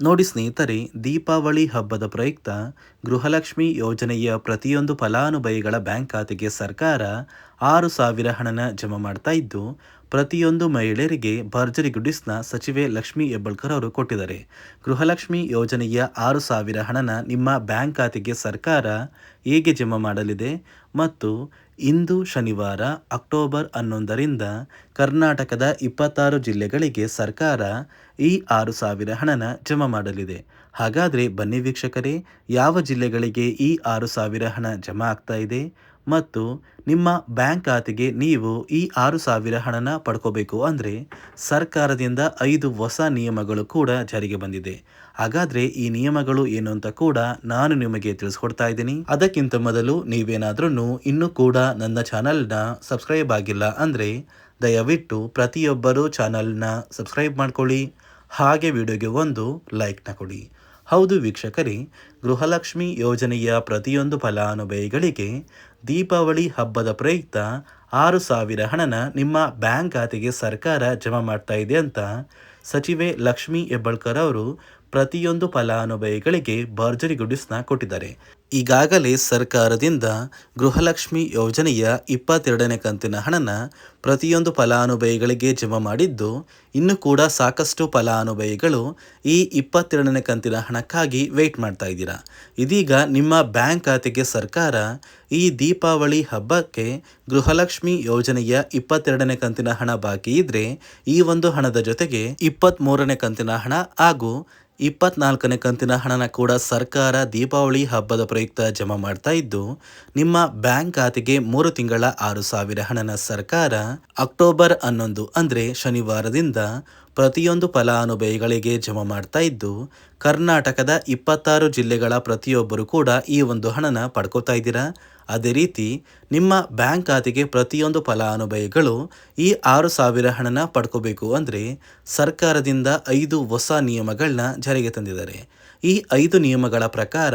ನೋಡಿ ಸ್ನೇಹಿತರೆ, ದೀಪಾವಳಿ ಹಬ್ಬದ ಪ್ರಯುಕ್ತ ಗೃಹಲಕ್ಷ್ಮಿ ಯೋಜನೆಯ ಪ್ರತಿಯೊಂದು ಫಲಾನುಭವಿಗಳ ಬ್ಯಾಂಕ್ ಖಾತೆಗೆ ಸರ್ಕಾರ ಆರು ಸಾವಿರ ಹಣನ ಜಮಾ ಮಾಡ್ತಾ ಇದ್ದು ಪ್ರತಿಯೊಂದು ಮಹಿಳೆಯರಿಗೆ ಭರ್ಜರಿ ಗುಡಿಸ್ನ ಸಚಿವೆ ಲಕ್ಷ್ಮಿ ಹೆಬ್ಬಳ್ಕರ್ ಅವರು ಕೊಟ್ಟಿದ್ದಾರೆ. ಗೃಹಲಕ್ಷ್ಮಿ ಯೋಜನೆಯ ಆರು ಸಾವಿರ ಹಣನ ನಿಮ್ಮ ಬ್ಯಾಂಕ್ ಖಾತೆಗೆ ಸರ್ಕಾರ ಹೇಗೆ ಜಮಾ ಮಾಡಲಿದೆ? ಮತ್ತು ಇಂದು ಶನಿವಾರ, ಅಕ್ಟೋಬರ್ ಹನ್ನೊಂದರಿಂದ ಕರ್ನಾಟಕದ ಇಪ್ಪತ್ತಾರು ಜಿಲ್ಲೆಗಳಿಗೆ ಸರ್ಕಾರ ಈ ಆರು ಸಾವಿರ ಹಣನ ಜಮಾ ಮಾಡಲಿದೆ. ಹಾಗಾದರೆ ಬನ್ನಿ ವೀಕ್ಷಕರೇ, ಯಾವ ಜಿಲ್ಲೆಗಳಿಗೆ ಈ ಆರು ಸಾವಿರ ಹಣ ಜಮಾ ಆಗ್ತಾ ಇದೆ? ಮತ್ತು ನಿಮ್ಮ ಬ್ಯಾಂಕ್ ಖಾತೆಗೆ ನೀವು ಈ ಆರು ಸಾವಿರ ಹಣನ ಪಡ್ಕೋಬೇಕು ಅಂದರೆ ಸರ್ಕಾರದಿಂದ ಐದು ಹೊಸ ನಿಯಮಗಳು ಕೂಡ ಜಾರಿಗೆ ಬಂದಿದೆ. ಹಾಗಾದರೆ ಈ ನಿಯಮಗಳು ಏನು ಅಂತ ಕೂಡ ನಾನು ನಿಮಗೆ ತಿಳಿಸ್ಕೊಡ್ತಾ ಇದ್ದೀನಿ. ಅದಕ್ಕಿಂತ ಮೊದಲು ನೀವೇನಾದ್ರೂ ಇನ್ನೂ ಕೂಡ ನನ್ನ ಚಾನಲ್ನ ಸಬ್ಸ್ಕ್ರೈಬ್ ಆಗಿಲ್ಲ ಅಂದರೆ ದಯವಿಟ್ಟು ಪ್ರತಿಯೊಬ್ಬರೂ ಚಾನಲ್ನ ಸಬ್ಸ್ಕ್ರೈಬ್ ಮಾಡ್ಕೊಳ್ಳಿ. ಹಾಗೆ ವಿಡಿಯೋಗೆ ಒಂದು ಲೈಕ್ನ ಕೊಡಿ. ಹೌದು ವೀಕ್ಷಕರೇ, ಗೃಹಲಕ್ಷ್ಮಿ ಯೋಜನೆಯ ಪ್ರತಿಯೊಂದು ಫಲಾನುಭವಿಗಳಿಗೆ ದೀಪಾವಳಿ ಹಬ್ಬದ ಪ್ರಯುಕ್ತ ಆರು ಸಾವಿರ ಹಣನ ನಿಮ್ಮ ಬ್ಯಾಂಕ್ ಖಾತೆಗೆ ಸರ್ಕಾರ ಜಮಾ ಮಾಡ್ತಾ ಇದೆ ಅಂತ ಸಚಿವೆ ಲಕ್ಷ್ಮಿ ಹೆಬ್ಬಳ್ಕರ್ ಅವರು ಪ್ರತಿಯೊಂದು ಫಲಾನುಭವಿಗಳಿಗೆ ಭರ್ಜರಿ ಗುಡಿಸ್ನ ಕೊಟ್ಟಿದ್ದಾರೆ. ಈಗಾಗಲೇ ಸರ್ಕಾರದಿಂದ ಗೃಹಲಕ್ಷ್ಮಿ ಯೋಜನೆಯ ಇಪ್ಪತ್ತೆರಡನೇ ಕಂತಿನ ಹಣನ ಪ್ರತಿಯೊಂದು ಫಲಾನುಭವಿಗಳಿಗೆ ಜಮಾ ಮಾಡಿದ್ದು, ಇನ್ನು ಕೂಡ ಸಾಕಷ್ಟು ಫಲಾನುಭವಿಗಳು ಈ ಇಪ್ಪತ್ತೆರಡನೇ ಕಂತಿನ ಹಣಕ್ಕಾಗಿ ವೆಯ್ಟ್ ಮಾಡ್ತಾ ಇದ್ದೀರಾ? ಇದೀಗ ನಿಮ್ಮ ಬ್ಯಾಂಕ್ ಖಾತೆಗೆ ಸರ್ಕಾರ ಈ ದೀಪಾವಳಿ ಹಬ್ಬಕ್ಕೆ ಗೃಹಲಕ್ಷ್ಮಿ ಯೋಜನೆಯ ಇಪ್ಪತ್ತೆರಡನೇ ಕಂತಿನ ಹಣ ಬಾಕಿ ಇದ್ರೆ ಈ ಒಂದು ಹಣದ ಜೊತೆಗೆ ಇಪ್ಪತ್ತ್ ಕಂತಿನ ಹಣ ಹಾಗೂ ಇಪ್ಪತ್ನಾಲ್ಕನೇ ಕಂತಿನ ಹಣನ ಕೂಡ ಸರ್ಕಾರ ದೀಪಾವಳಿ ಹಬ್ಬದ ಪ್ರಯುಕ್ತ ಜಮಾ ಮಾಡ್ತಾ ಇದ್ದು, ನಿಮ್ಮ ಬ್ಯಾಂಕ್ ಖಾತೆಗೆ ಮೂರು ತಿಂಗಳ ಆರು ಸಾವಿರ ಹಣನ ಸರ್ಕಾರ ಅಕ್ಟೋಬರ್ ಹನ್ನೊಂದು ಅಂದರೆ ಶನಿವಾರದಿಂದ ಪ್ರತಿಯೊಂದು ಫಲಾನುಭವಿಗಳಿಗೆ ಜಮಾ ಮಾಡ್ತಾ ಇದ್ದು, ಕರ್ನಾಟಕದ ಇಪ್ಪತ್ತಾರು ಜಿಲ್ಲೆಗಳ ಪ್ರತಿಯೊಬ್ಬರು ಕೂಡ ಈ ಒಂದು ಹಣನ ಪಡ್ಕೋತಾ ಇದ್ದೀರಾ? ಅದೇ ರೀತಿ ನಿಮ್ಮ ಬ್ಯಾಂಕ್ ಖಾತೆಗೆ ಪ್ರತಿಯೊಂದು ಫಲಾನುಭವಿಗಳು ಈ ಆರು ಸಾವಿರ ಹಣನ ಪಡ್ಕೋಬೇಕು ಅಂದರೆ ಸರ್ಕಾರದಿಂದ ಐದು ಹೊಸ ನಿಯಮಗಳನ್ನ ಜಾರಿಗೆ ತಂದಿದ್ದಾರೆ. ಈ ಐದು ನಿಯಮಗಳ ಪ್ರಕಾರ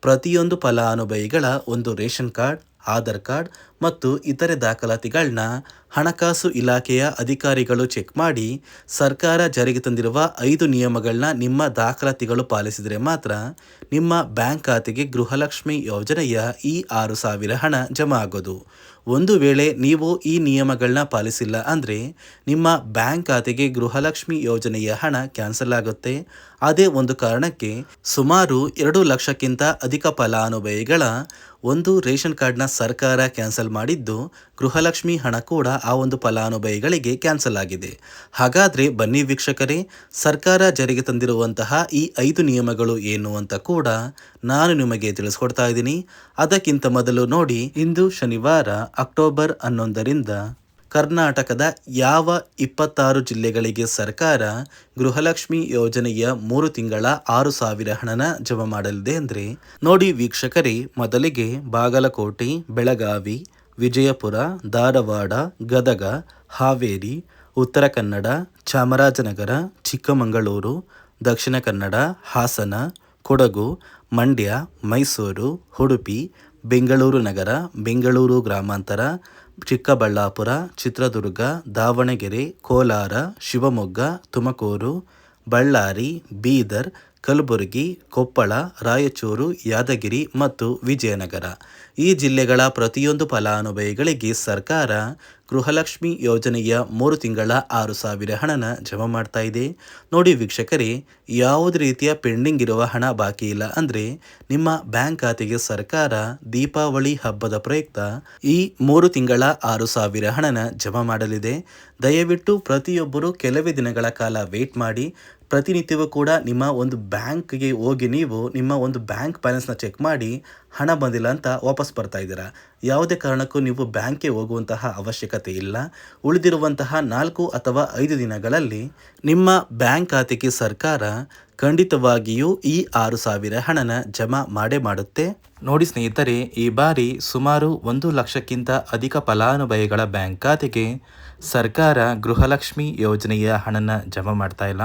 ಪ್ರತಿಯೊಂದು ಫಲಾನುಭವಿಗಳ ಒಂದು ರೇಷನ್ ಕಾರ್ಡ್ ಆಧಾರ್ ಕಾರ್ಡ್ ಮತ್ತು ಇತರೆ ದಾಖಲಾತಿಗಳನ್ನ ಹಣಕಾಸು ಇಲಾಖೆಯ ಅಧಿಕಾರಿಗಳು ಚೆಕ್ ಮಾಡಿ ಸರ್ಕಾರ ಜಾರಿಗೆ ತಂದಿರುವ ಐದು ನಿಯಮಗಳನ್ನ ನಿಮ್ಮ ದಾಖಲಾತಿಗಳು ಪಾಲಿಸಿದರೆ ಮಾತ್ರ ನಿಮ್ಮ ಬ್ಯಾಂಕ್ ಖಾತೆಗೆ ಗೃಹಲಕ್ಷ್ಮಿ ಯೋಜನೆಯ ಈ ಆರು ಸಾವಿರ ಹಣ ಜಮಾ ಆಗೋದು. ಒಂದು ವೇಳೆ ನೀವು ಈ ನಿಯಮಗಳನ್ನ ಪಾಲಿಸಿಲ್ಲ ಅಂದರೆ ನಿಮ್ಮ ಬ್ಯಾಂಕ್ ಖಾತೆಗೆ ಗೃಹಲಕ್ಷ್ಮಿ ಯೋಜನೆಯ ಹಣ ಕ್ಯಾನ್ಸಲ್ ಆಗುತ್ತೆ. ಅದೇ ಒಂದು ಕಾರಣಕ್ಕೆ ಸುಮಾರು ಎರಡು ಲಕ್ಷಕ್ಕಿಂತ ಅಧಿಕ ಫಲಾನುಭವಿಗಳ ಒಂದು ರೇಷನ್ ಕಾರ್ಡ್ನ ಸರ್ಕಾರ ಕ್ಯಾನ್ಸಲ್ ಮಾಡಿದ್ದು ಗೃಹಲಕ್ಷ್ಮಿ ಹಣ ಕೂಡ ಆ ಒಂದು ಫಲಾನುಭವಿಗಳಿಗೆ ಕ್ಯಾನ್ಸಲ್ ಆಗಿದೆ. ಹಾಗಾದರೆ ಬನ್ನಿ ವೀಕ್ಷಕರೇ, ಸರ್ಕಾರ ಜಾರಿಗೆ ತಂದಿರುವಂತಹ ಈ ಐದು ನಿಯಮಗಳು ಏನು ಅಂತ ಕೂಡ ನಾನು ನಿಮಗೆ ತಿಳಿಸ್ಕೊಡ್ತಾ ಇದ್ದೀನಿ. ಅದಕ್ಕಿಂತ ಮೊದಲು ನೋಡಿ, ಇಂದು ಶನಿವಾರ ಅಕ್ಟೋಬರ್ ಹನ್ನೊಂದರಿಂದ ಕರ್ನಾಟಕದ ಯಾವ ಇಪ್ಪತ್ತಾರು ಜಿಲ್ಲೆಗಳಿಗೆ ಸರ್ಕಾರ ಗೃಹಲಕ್ಷ್ಮಿ ಯೋಜನೆಯ ಮೂರು ತಿಂಗಳ ಆರು ಸಾವಿರ ಹಣನ ಜಮಾ ಮಾಡಲಿದೆ ಅಂದರೆ, ನೋಡಿ ವೀಕ್ಷಕರೇ, ಮೊದಲಿಗೆ ಬಾಗಲಕೋಟೆ, ಬೆಳಗಾವಿ, ವಿಜಯಪುರ, ಧಾರವಾಡ, ಗದಗ, ಹಾವೇರಿ, ಉತ್ತರ ಕನ್ನಡ, ಚಾಮರಾಜನಗರ, ಚಿಕ್ಕಮಗಳೂರು, ದಕ್ಷಿಣ ಕನ್ನಡ, ಹಾಸನ, ಕೊಡಗು, ಮಂಡ್ಯ, ಮೈಸೂರು, ಉಡುಪಿ, ಬೆಂಗಳೂರು ನಗರ, ಬೆಂಗಳೂರು ಗ್ರಾಮಾಂತರ ಚಿಕ್ಕಬಳ್ಳಾಪುರ ಚಿತ್ರದುರ್ಗ ದಾವಣಗೆರೆ ಕೋಲಾರ ಶಿವಮೊಗ್ಗ ತುಮಕೂರು ಬಳ್ಳಾರಿ ಬೀದರ್ ಕಲಬುರಗಿ, ಕೊಪ್ಪಳ, ರಾಯಚೂರು, ಯಾದಗಿರಿ ಮತ್ತು ವಿಜಯನಗರ. ಈ ಜಿಲ್ಲೆಗಳ ಪ್ರತಿಯೊಂದು ಫಲಾನುಭವಿಗಳಿಗೆ ಸರ್ಕಾರ ಗೃಹಲಕ್ಷ್ಮಿ ಯೋಜನೆಯ ಮೂರು ತಿಂಗಳ ಆರು ಸಾವಿರ ಹಣನ ಜಮಾ ಮಾಡ್ತಾ ಇದೆ. ನೋಡಿ ವೀಕ್ಷಕರೇ, ಯಾವುದೇ ರೀತಿಯ ಪೆಂಡಿಂಗ್ ಇರುವ ಹಣ ಬಾಕಿ ಇಲ್ಲ ಅಂದರೆ ನಿಮ್ಮ ಬ್ಯಾಂಕ್ ಖಾತೆಗೆ ಸರ್ಕಾರ ದೀಪಾವಳಿ ಹಬ್ಬದ ಪ್ರಯುಕ್ತ ಈ ಮೂರು ತಿಂಗಳ ಆರು ಸಾವಿರ ಹಣನ ಜಮಾ ಮಾಡಲಿದೆ. ದಯವಿಟ್ಟು ಪ್ರತಿಯೊಬ್ಬರು ಕೆಲವೇ ದಿನಗಳ ಕಾಲ ವೇಟ್ ಮಾಡಿ ಪ್ರತಿನಿತ್ಯವೂ ಕೂಡ ನಿಮ್ಮ ಒಂದು ಬ್ಯಾಂಕ್ಗೆ ಹೋಗಿ ನೀವು ನಿಮ್ಮ ಒಂದು ಬ್ಯಾಂಕ್ ಬ್ಯಾಲೆನ್ಸ್ನ ಚೆಕ್ ಮಾಡಿ ಹಣ ಬಂದಿಲ್ಲ ಅಂತ ವಾಪಸ್ ಬರ್ತಾ ಇದ್ದೀರಾ. ಯಾವುದೇ ಕಾರಣಕ್ಕೂ ನೀವು ಬ್ಯಾಂಕ್ಗೆ ಹೋಗುವಂತಹ ಅವಶ್ಯಕತೆ ಇಲ್ಲ. ಉಳಿದಿರುವಂತಹ ನಾಲ್ಕು ಅಥವಾ ಐದು ದಿನಗಳಲ್ಲಿ ನಿಮ್ಮ ಬ್ಯಾಂಕ್ ಖಾತೆಗೆ ಸರ್ಕಾರ ಖಂಡಿತವಾಗಿಯೂ ಈ ಆರು ಸಾವಿರ ಹಣನ ಜಮಾ ಮಾಡೇ ಮಾಡುತ್ತೆ. ನೋಡಿ ಸ್ನೇಹಿತರೆ, ಈ ಬಾರಿ ಸುಮಾರು ಒಂದು ಲಕ್ಷಕ್ಕಿಂತ ಅಧಿಕ ಫಲಾನುಭವಿಗಳ ಬ್ಯಾಂಕ್ ಖಾತೆಗೆ ಸರ್ಕಾರ ಗೃಹಲಕ್ಷ್ಮಿ ಯೋಜನೆಯ ಹಣನ ಜಮಾ ಮಾಡ್ತಾ ಇಲ್ಲ.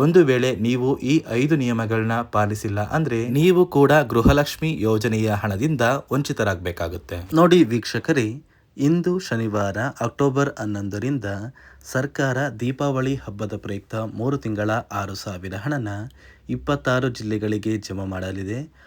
ಒಂದು ವೇಳೆ ನೀವು ಈ ಐದು ನಿಯಮಗಳನ್ನ ಪಾಲಿಸಿಲ್ಲ ಅಂದ್ರೆ ನೀವು ಕೂಡ ಗೃಹಲಕ್ಷ್ಮಿ ಯೋಜನೆಯ ಹಣದಿಂದ ವಂಚಿತರಾಗಬೇಕಾಗುತ್ತೆ. ನೋಡಿ ವೀಕ್ಷಕರೇ, ಇಂದು ಶನಿವಾರ, ಅಕ್ಟೋಬರ್ ಹನ್ನೊಂದರಿಂದ ಸರ್ಕಾರ ದೀಪಾವಳಿ ಹಬ್ಬದ ಪ್ರಯುಕ್ತ ಮೂರು ತಿಂಗಳ ಆರು ಸಾವಿರ ಹಣನ ಇಪ್ಪತ್ತಾರು ಜಿಲ್ಲೆಗಳಿಗೆ ಜಮಾ ಮಾಡಲಿದೆ.